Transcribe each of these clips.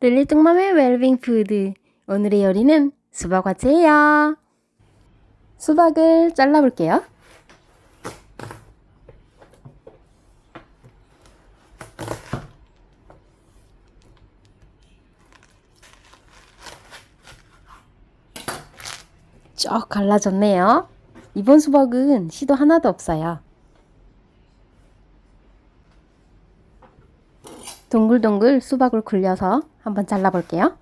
릴리 뚱맘의 웰빙 푸드. 오늘의 요리는 수박 화채예요. 수박을 잘라볼게요. 쭉 갈라졌네요. 이번 수박은 씨도 하나도 없어요. 동글동글 수박을 굴려서 한번 잘라볼게요.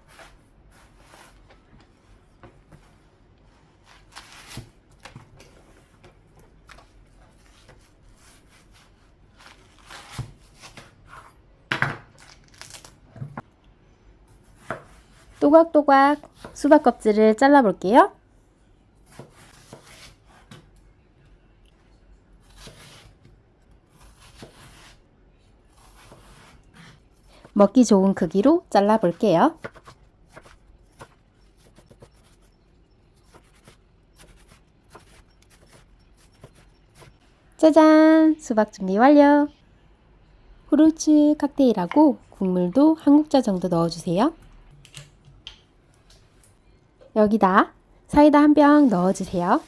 또각또각 수박 껍질을 잘라볼게요. 먹기 좋은 크기로 잘라 볼게요. 짜잔! 수박 준비 완료! 후르츠 칵테일하고 국물도 한 국자 정도 넣어주세요. 여기다 사이다 한 병 넣어주세요.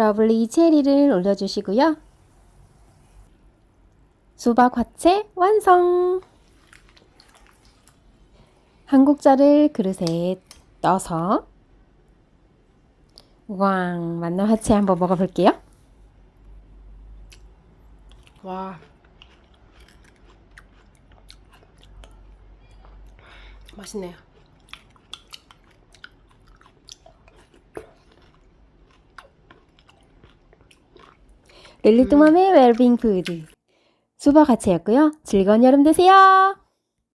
러블리 체리를 올려주시고요. 수박 화채 완성! 한 국자를 그릇에 떠서 왕 만난 화채 한번 먹어볼게요. 와. 맛있네요. 릴리 뚱맘의 웰빙 푸드 수박 화채였고요. 즐거운 여름 되세요.